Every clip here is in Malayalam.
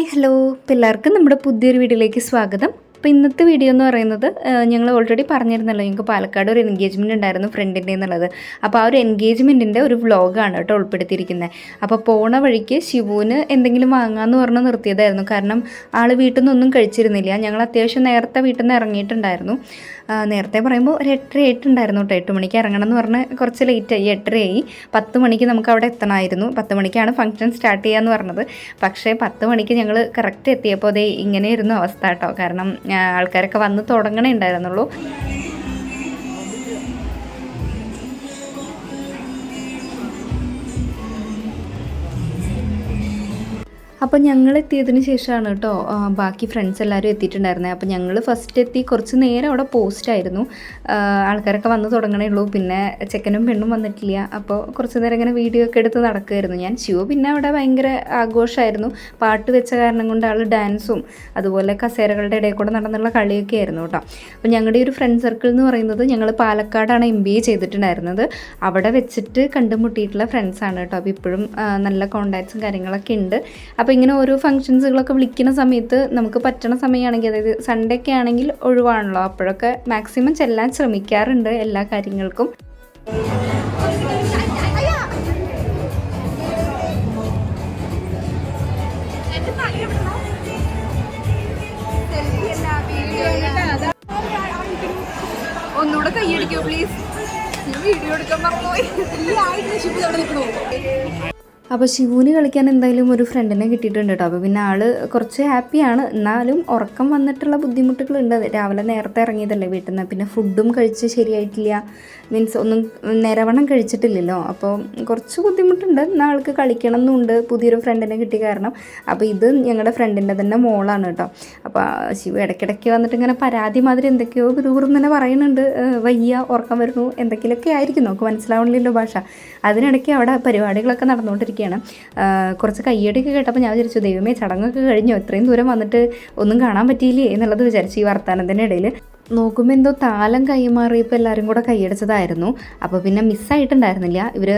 Hi hello. പിള്ളേർക്ക് നമ്മുടെ പുതിയൊരു വീഡിയോയിലേക്ക് സ്വാഗതം. അപ്പോൾ ഇന്നത്തെ വീഡിയോ എന്ന് പറയുന്നത് ഞങ്ങൾ ഓൾറെഡി പറഞ്ഞിരുന്നല്ലോ ഞങ്ങൾക്ക് പാലക്കാട് ഒരു എൻഗേജ്മെന്റ് ഉണ്ടായിരുന്നു ഫ്രണ്ടിന്റെ എന്നുള്ളത്. അപ്പോൾ ആ ഒരു എൻഗേജ്മെന്റിന്റെ ഒരു വ്ളോഗാണ് കേട്ടോ ഉൾപ്പെടുത്തിയിരിക്കുന്നത് അപ്പോൾ പോണ വഴിക്ക് ശിവുവിന് എന്തെങ്കിലും വാങ്ങാമെന്ന് പറഞ്ഞ് നിർത്തിയതായിരുന്നു. കാരണം ആൾ വീട്ടിൽ നിന്നൊന്നും കഴിച്ചിരുന്നില്ല. ഞങ്ങൾ അത്യാവശ്യം നേരത്തെ വീട്ടിൽ നിന്ന് ഇറങ്ങിയിട്ടുണ്ടായിരുന്നു. നേരത്തെ പറയുമ്പോൾ ഒരു എട്ടര ആയിട്ടുണ്ടായിരുന്നു കേട്ടോ. എട്ട് മണിക്ക് ഇറങ്ങണം എന്ന് പറഞ്ഞ് കുറച്ച് ലേറ്റായി എട്ടരയായി പത്ത് മണിക്ക് നമുക്ക് അവിടെ എത്തണമായിരുന്നു. പത്ത് മണിക്കാണ് ഫംഗ്ഷൻ സ്റ്റാർട്ട് ചെയ്യാന്ന് പറഞ്ഞത്. പക്ഷേ പത്ത് മണിക്ക് ഞങ്ങൾ കറക്റ്റ് എത്തിയപ്പോൾ അതേ ഇങ്ങനെയായിരുന്നു അവസ്ഥ കേട്ടോ. കാരണം ആൾക്കാരൊക്കെ വന്ന് തുടങ്ങണേ ഉണ്ടായിരുന്നുള്ളൂ. അപ്പോൾ ഞങ്ങൾ എത്തിയതിന് ശേഷമാണ് കേട്ടോ ബാക്കി ഫ്രണ്ട്സ് എല്ലാവരും എത്തിയിട്ടുണ്ടായിരുന്നത് അപ്പോൾ ഞങ്ങൾ ഫസ്റ്റ് എത്തി കുറച്ച് നേരം അവിടെ പോസ്റ്റ് ആയിരുന്നു. ആൾക്കാരൊക്കെ വന്ന് തുടങ്ങണേ ഉള്ളൂ. പിന്നെ ചെക്കനും പെണ്ണും വന്നിട്ടില്ല. അപ്പോൾ കുറച്ച് നേരം ഇങ്ങനെ വീഡിയോ ഒക്കെ എടുത്ത് നടക്കുമായിരുന്നു ഞാൻ ശിവ പിന്നെ അവിടെ ഭയങ്കര ആഘോഷമായിരുന്നു പാട്ട് വെച്ച കാരണം കൊണ്ട് ആൾ ഡാൻസും അതുപോലെ കസേരകളുടെ ഇടയിൽ കൂടെ നടന്നുള്ള കളിയൊക്കെ ആയിരുന്നു കേട്ടോ. അപ്പോൾ ഞങ്ങളുടെ ഒരു ഫ്രണ്ട് സർക്കിൾ എന്ന് പറയുന്നത് ഞങ്ങൾ പാലക്കാടാണ് എം ബി എ ചെയ്തിട്ടുണ്ടായിരുന്നത്. അവിടെ വെച്ചിട്ട് കണ്ടുമുട്ടിയിട്ടുള്ള ഫ്രണ്ട്സാണ് കേട്ടോ. അപ്പോൾ ഇപ്പോഴും നല്ല കോണ്ടാക്ട്സും കാര്യങ്ങളൊക്കെ ഉണ്ട്. അപ്പോൾ ഇങ്ങനെ ഓരോ ഫംഗ്ഷൻസുകളൊക്കെ വിളിക്കുന്ന സമയത്ത് നമുക്ക് പറ്റണ സമയമാണെങ്കിൽ അതായത് സൺഡേ ഒക്കെ ആണെങ്കിൽ ഒഴിവാണല്ലോ. അപ്പോഴൊക്കെ മാക്സിമം ചെല്ലാൻ ശ്രമിക്കാറുണ്ട് എല്ലാ കാര്യങ്ങൾക്കും. ഒന്നുകൂടെ കൈയടിക്കോ പ്ലീസ് വീഡിയോ എടുക്കാൻ മറന്നുപോയി അപ്പോൾ ശിവുവിന് കളിക്കാൻ എന്തായാലും ഒരു ഫ്രണ്ടിനെ കിട്ടിയിട്ടുണ്ട് കേട്ടോ അപ്പോൾ പിന്നെ ആൾ കുറച്ച് ഹാപ്പിയാണ് എന്നാലും ഉറക്കം വന്നിട്ടുള്ള ബുദ്ധിമുട്ടുകളുണ്ട്. രാവിലെ നേരത്തെ ഇറങ്ങിയതല്ലേ വീട്ടിൽ നിന്ന്. പിന്നെ ഫുഡും കഴിച്ച് ശരിയായിട്ടില്ല. മീൻസ് ഒന്നും നിരവണ്ണം കഴിച്ചിട്ടില്ലല്ലോ. അപ്പോൾ കുറച്ച് ബുദ്ധിമുട്ടുണ്ട്. എന്നാൽ ആൾക്ക് കളിക്കണം എന്നുണ്ട് പുതിയൊരു ഫ്രണ്ടിനെ കിട്ടിയ കാരണം. അപ്പോൾ ഇത് ഞങ്ങളുടെ ഫ്രണ്ടിന്റെ തന്നെ മോളാണ് കേട്ടോ അപ്പോൾ ശിവ ഇടയ്ക്കിടയ്ക്ക് വന്നിട്ട് ഇങ്ങനെ പരാതി മാതിരി എന്തൊക്കെയോ തന്നെ പറയുന്നുണ്ട്. വയ്യ ഉറക്കം വരുന്നു. എന്തെങ്കിലുമൊക്കെ ആയിരിക്കും. നമുക്ക് മനസ്സിലാവണില്ലല്ലോ ഭാഷ. അതിനിടയ്ക്ക് അവിടെ പരിപാടികളൊക്കെ നടന്നുകൊണ്ടിരിക്കുകയാണ് ആഹ് കുറച്ച് കയ്യടിയൊക്കെ കേട്ടപ്പോൾ ഞാൻ വിചാരിച്ചു ദൈവമേ ചടങ്ങൊക്കെ കഴിഞ്ഞു? ഇത്രയും ദൂരം വന്നിട്ട് ഒന്നും കാണാൻ പറ്റിയില്ലേ? എന്നുള്ളത് വിചാരിച്ചു ഈ വർത്തമാനത്തിന്റെ ഇടയിൽ. നോക്കുമ്പോൾ എന്തോ താലം കൈമാറിയപ്പോൾ എല്ലാവരും കൂടെ കൈയടിച്ചതായിരുന്നു. അപ്പോൾ പിന്നെ മിസ്സായിട്ടുണ്ടായിരുന്നില്ല ഇവർ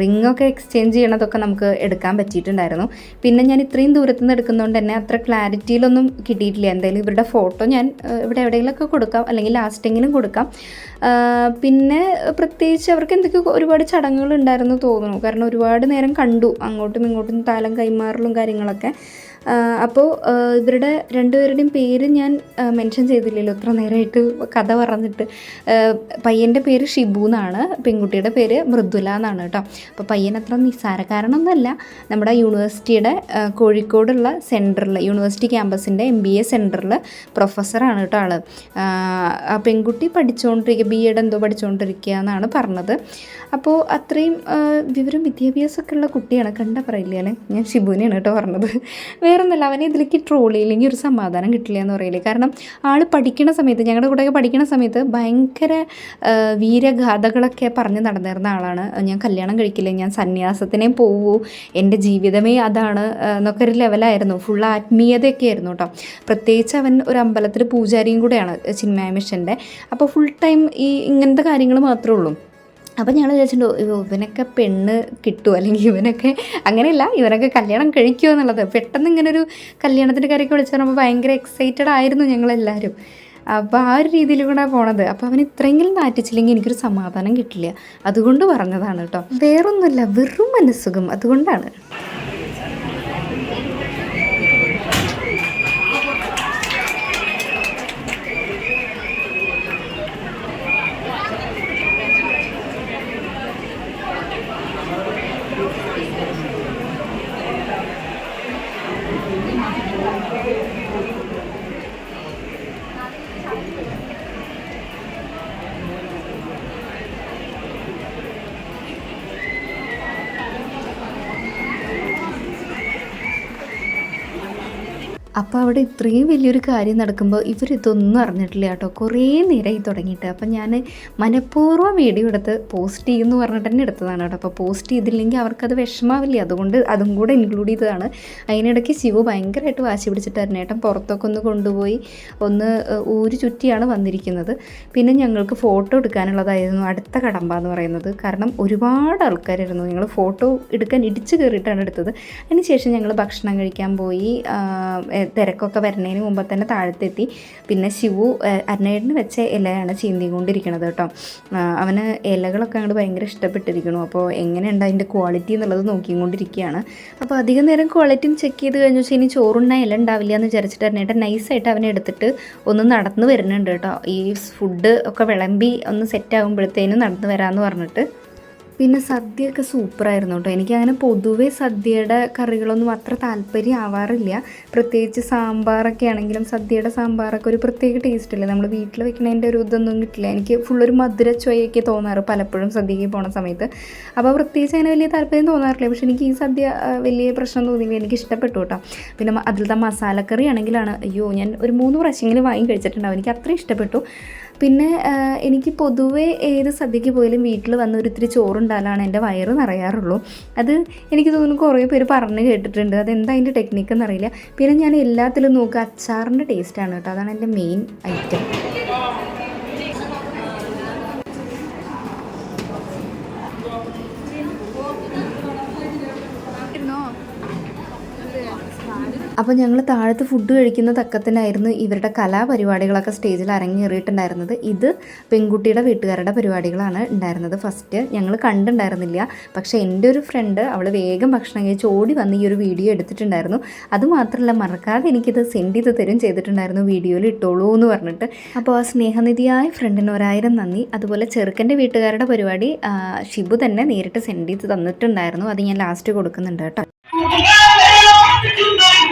റിങ്ങൊക്കെ എക്സ്ചേഞ്ച് ചെയ്യണതൊക്കെ നമുക്ക് എടുക്കാൻ പറ്റിയിട്ടുണ്ടായിരുന്നു. പിന്നെ ഞാൻ ഇത്രയും ദൂരത്തു നിന്ന് എടുക്കുന്നതുകൊണ്ട് തന്നെ അത്ര ക്ലാരിറ്റിയിലൊന്നും കിട്ടിയിട്ടില്ല. എന്തായാലും ഇവരുടെ ഫോട്ടോ ഞാൻ ഇവിടെ എവിടെയെങ്കിലുമൊക്കെ കൊടുക്കാം. അല്ലെങ്കിൽ ലാസ്റ്റെങ്കിലും കൊടുക്കാം. പിന്നെ പ്രത്യേകിച്ച് അവർക്ക് എന്തൊക്കെയോ ഒരുപാട് ചടങ്ങുകൾ ഉണ്ടായിരുന്നു തോന്നുന്നു. കാരണം ഒരുപാട് നേരം കണ്ടു. അങ്ങോട്ടും ഇങ്ങോട്ടും താലം കൈമാറലും കാര്യങ്ങളൊക്കെ. അപ്പോൾ ഇവരുടെ രണ്ടുപേരുടെയും പേര് ഞാൻ മെൻഷൻ ചെയ്തില്ലല്ലോ. ഇത്ര നേരമായിട്ട് കഥ പറഞ്ഞിട്ട്. പയ്യന്റെ പേര് ഷിബു എന്നാണ്. പെൺകുട്ടിയുടെ പേര് മൃദുല എന്നാണ് കേട്ടോ. അപ്പോൾ പയ്യൻ അത്ര നിസ്സാരക്കാരനൊന്നുമല്ല. നമ്മുടെ യൂണിവേഴ്സിറ്റിയുടെ കോഴിക്കോടുള്ള സെന്ററിൽ യൂണിവേഴ്സിറ്റി ക്യാമ്പസിന്റെ എം ബി എ സെന്ററിൽ പ്രൊഫസറാണ് കേട്ടോ ആൾ ആ പെൺകുട്ടി പഠിച്ചുകൊണ്ടിരിക്കുക ബി എഡ് എന്തോ പഠിച്ചുകൊണ്ടിരിക്കുക എന്നാണ് പറഞ്ഞത്. അപ്പോൾ അത്രയും വിവരം വിദ്യാഭ്യാസമൊക്കെ ഉള്ള കുട്ടിയാണ്. കണ്ട പറയില്ല അല്ലേ? ഞാൻ ഷിബുവിനെയാണ് കേട്ടോ പറഞ്ഞത്. വേറൊന്നല്ല അവനെ ഇതിലേക്ക് ട്രോൾ ഇല്ലെങ്കിൽ ഒരു സമാധാനം കിട്ടില്ല എന്ന് പറയില്ലേ. കാരണം ആൾ പഠിക്കണ സമയത്ത് ഞങ്ങളുടെ കൂടെയൊക്കെ പഠിക്കണ സമയത്ത് ഭയങ്കര വീരഗാഥകളൊക്കെ പറഞ്ഞ് നടന്നിരുന്ന ആളാണ്. ഞാൻ കല്യാണം കഴിക്കില്ല ഞാൻ സന്യാസത്തിനെ പോവൂ എന്റെ ജീവിതമേ അതാണ് എന്നൊക്കെ ഒരു ലെവലായിരുന്നു. ഫുൾ ആത്മീയതയൊക്കെ ആയിരുന്നു കേട്ടോ പ്രത്യേകിച്ച് അവൻ ഒരു അമ്പലത്തിൽ പൂജാരിയും കൂടെയാണ് ചിന്മയ മിഷന്റെ അപ്പോൾ ഫുൾ ടൈം ഈ ഇങ്ങനത്തെ കാര്യങ്ങൾ മാത്രമേ ഉള്ളൂ. അപ്പം ഞങ്ങൾ വിചാരിച്ചിട്ടുണ്ടോ ഇവനൊക്കെ പെണ്ണ് കിട്ടുമോ അല്ലെങ്കിൽ ഇവനൊക്കെ അങ്ങനെയല്ല ഇവനൊക്കെ കല്യാണം കഴിക്കുമോ എന്നുള്ളത്. പെട്ടെന്ന് ഇങ്ങനെ ഒരു കല്യാണത്തിന്റെ കാര്യമൊക്കെ വിളിച്ചു പറയുമ്പോൾ ഭയങ്കര എക്സൈറ്റഡ് ആയിരുന്നു ഞങ്ങളെല്ലാവരും അപ്പോൾ ആ ഒരു രീതിയിൽ കൂടെ പോണത്. അപ്പോൾ അവൻ ഇത്രയെങ്കിലും നാറ്റിച്ചില്ലെങ്കിൽ എനിക്കൊരു സമാധാനം കിട്ടില്ല. അതുകൊണ്ട് പറഞ്ഞതാണ് കേട്ടോ. വേറൊന്നുമില്ല വെറും മനസ്സുഖം. അതുകൊണ്ടാണ്. Thank you. അപ്പോൾ അവിടെ ഇത്രയും വലിയൊരു കാര്യം നടക്കുമ്പോൾ ഇവരിതൊന്നും അറിഞ്ഞിട്ടില്ല കേട്ടോ. കുറേ നേരമായി തുടങ്ങിയിട്ട്. അപ്പം ഞാൻ മനഃപൂർവം വീഡിയോ എടുത്ത് പോസ്റ്റ് ചെയ്യുമെന്ന് പറഞ്ഞിട്ട് തന്നെ എടുത്തതാണ് കേട്ടോ. അപ്പോൾ പോസ്റ്റ് ചെയ്തില്ലെങ്കിൽ അവർക്കത് വിഷമാവില്ല. അതുകൊണ്ട് അതും കൂടെ ഇൻക്ലൂഡ് ചെയ്തതാണ്. അതിനിടയ്ക്ക് ശിവു ഭയങ്കരമായിട്ട് വാശി പിടിച്ചിട്ടായിരുന്നു ഏട്ടൻ പുറത്തൊക്കെ ഒന്ന് കൊണ്ടുപോയി ഒന്ന് ഊരി ചുറ്റിയാണ് വന്നിരിക്കുന്നത്. പിന്നെ ഞങ്ങൾക്ക് ഫോട്ടോ എടുക്കാനുള്ളതായിരുന്നു അടുത്ത കടമ്പ എന്ന് പറയുന്നത്. കാരണം ഒരുപാട് ആൾക്കാരായിരുന്നു. ഞങ്ങൾ ഫോട്ടോ എടുക്കാൻ ഇടിച്ചു കയറിയിട്ടാണ് എടുത്തത്. അതിനുശേഷം ഞങ്ങൾ ഭക്ഷണം കഴിക്കാൻ പോയി. തിരക്കൊക്കെ വരുന്നതിന് മുമ്പ് തന്നെ താഴത്തെത്തി. പിന്നെ ശിവു അരുണേടിന് വെച്ച ഇലയാണ് ചീന്തിക്കൊണ്ടിരിക്കണത് കേട്ടോ. അവന് ഇലകളൊക്കെ അങ്ങോട്ട് ഭയങ്കര ഇഷ്ടപ്പെട്ടിരിക്കുന്നു അപ്പോൾ എങ്ങനെയുണ്ട് അതിന്റെ ക്വാളിറ്റി എന്നുള്ളത് നോക്കിക്കൊണ്ടിരിക്കുകയാണ്. അപ്പോൾ അധികം നേരം ക്വാളിറ്റിയും ചെക്ക് ചെയ്ത് കഴിഞ്ഞു വെച്ചാൽ ഇനി ചോറുണ്ണ ഇല ഉണ്ടാവില്ല എന്ന് വിചാരിച്ചിട്ട് അന്നേട്ടൻ നൈസായിട്ട് അവനെ എടുത്തിട്ട് ഒന്ന് നടന്നു വരുന്നുണ്ട് കേട്ടോ. ഈ ഫുഡ് ഒക്കെ വിളമ്പി ഒന്ന് സെറ്റ് ആകുമ്പോഴത്തേനും നടന്നു വരാമെന്ന് പറഞ്ഞിട്ട്. പിന്നെ സദ്യയൊക്കെ സൂപ്പറായിരുന്നു കേട്ടോ എനിക്കങ്ങനെ പൊതുവേ സദ്യയുടെ കറികളൊന്നും അത്ര താല്പര്യം ആവാറില്ല. പ്രത്യേകിച്ച് സാമ്പാറൊക്കെ ആണെങ്കിലും സദ്യയുടെ സാമ്പാറൊക്കെ ഒരു പ്രത്യേക ടേസ്റ്റ് ഇല്ല നമ്മൾ വീട്ടിൽ വെക്കണതിന്റെ ഒരു ഇതൊന്നും കിട്ടില്ല. എനിക്ക് ഫുള്ളൊരു മധുര ചൊയ്യൊക്കെ തോന്നാറ് പലപ്പോഴും സദ്യക്ക് പോണ സമയത്ത്. അപ്പോൾ പ്രത്യേകിച്ച് അങ്ങനെ വലിയ താല്പര്യം തോന്നാറില്ല. പക്ഷേ എനിക്ക് ഈ സദ്യ വലിയ പ്രശ്നം തോന്നിയില്ല. എനിക്ക് ഇഷ്ടപ്പെട്ടു കേട്ടോ പിന്നെ അതിലത്തെ മസാലക്കറി ആണെങ്കിലാണ് അയ്യോ ഞാൻ ഒരു മൂന്ന് പ്രാവശ്യമെങ്കിലും വാങ്ങി കഴിച്ചിട്ടുണ്ടാവും. എനിക്ക് അത്രയും ഇഷ്ടപ്പെട്ടു. പിന്നെ എനിക്ക് പൊതുവേ ഏത് സദ്യക്ക് പോയാലും വീട്ടിൽ വന്ന് ഒരിത്തിരി ചോറുണ്ടാലാണ് എന്റെ വയറ് നിറയാറുള്ളൂ. അത് എനിക്ക് തോന്നുന്നു കുറേ പേര് പറഞ്ഞ് കേട്ടിട്ടുണ്ട്. അതെന്താ അതിന്റെ ടെക്നിക്കെന്നറിയില്ല പിന്നെ ഞാൻ എല്ലാത്തിലും നോക്കുക അച്ചാറിന്റെ ടേസ്റ്റാണ് കേട്ടോ. അതാണ് എന്റെ മെയിൻ ഐറ്റം അപ്പോൾ ഞങ്ങൾ താഴത്ത് ഫുഡ് കഴിക്കുന്ന തക്കത്തിനായിരുന്നു ഇവരുടെ കലാപരിപാടികളൊക്കെ സ്റ്റേജിൽ അരങ്ങേറിയിട്ടുണ്ടായിരുന്നത്. ഇത് പെൺകുട്ടിയുടെ വീട്ടുകാരുടെ പരിപാടികളാണ് ഉണ്ടായിരുന്നത്. ഫസ്റ്റ് ഞങ്ങൾ കണ്ടിട്ടുണ്ടായിരുന്നില്ല. പക്ഷേ എന്റെ ഒരു ഫ്രണ്ട് അവൾ വേഗം ഭക്ഷണം കഴിച്ച് ഓടി വന്ന് ഈ ഒരു വീഡിയോ എടുത്തിട്ടുണ്ടായിരുന്നു. അതുമാത്രമല്ല മറക്കാതെ എനിക്കിത് സെൻഡ് ചെയ്ത് തരും ചെയ്തിട്ടുണ്ടായിരുന്നു. വീഡിയോയിൽ ഇട്ടോളൂ എന്ന് പറഞ്ഞിട്ട്. അപ്പോൾ ആ സ്നേഹനിധിയായ ഫ്രണ്ടിന് ഒരായിരം നന്ദി. അതുപോലെ ചെറുക്കന്റെ വീട്ടുകാരുടെ പരിപാടി ഷിബു തന്നെ നേരിട്ട് സെൻഡ് ചെയ്ത് തന്നിട്ടുണ്ടായിരുന്നു. അത് ഞാൻ ലാസ്റ്റ് കൊടുക്കുന്നുണ്ട് കേട്ടോ.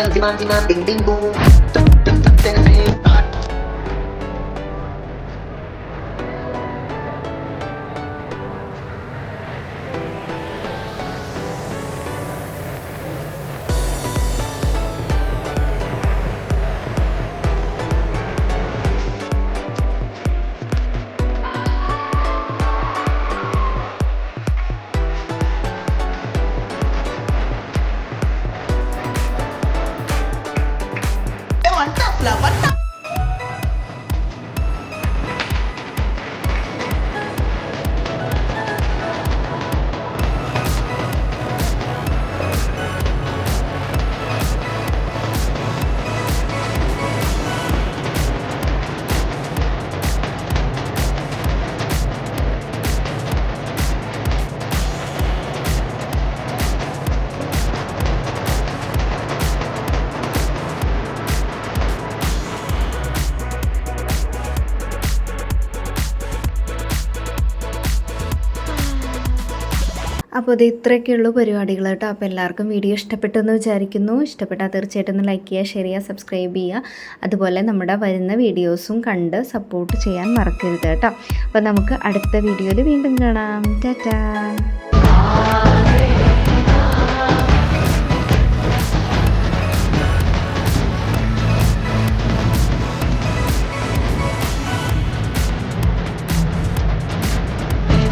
parang si Mansi na ting boom. 老板。അപ്പോൾ ഇത് ഇത്രയൊക്കെയുള്ളൂ പരിപാടികൾ കേട്ടോ. അപ്പോൾ എല്ലാവർക്കും വീഡിയോ ഇഷ്ടപ്പെട്ടെന്ന് വിചാരിക്കുന്നു. ഇഷ്ടപ്പെട്ടാൽ തീർച്ചയായിട്ടും ഒന്ന് ലൈക്ക് ചെയ്യുക ഷെയർ ചെയ്യുക സബ്സ്ക്രൈബ് ചെയ്യുക. അതുപോലെ നമ്മുടെ വരുന്ന വീഡിയോസും കണ്ട് സപ്പോർട്ട് ചെയ്യാൻ മറക്കരുത് കേട്ടോ. അപ്പോൾ നമുക്ക് അടുത്ത വീഡിയോയിൽ വീണ്ടും കാണാം. ടാറ്റാ.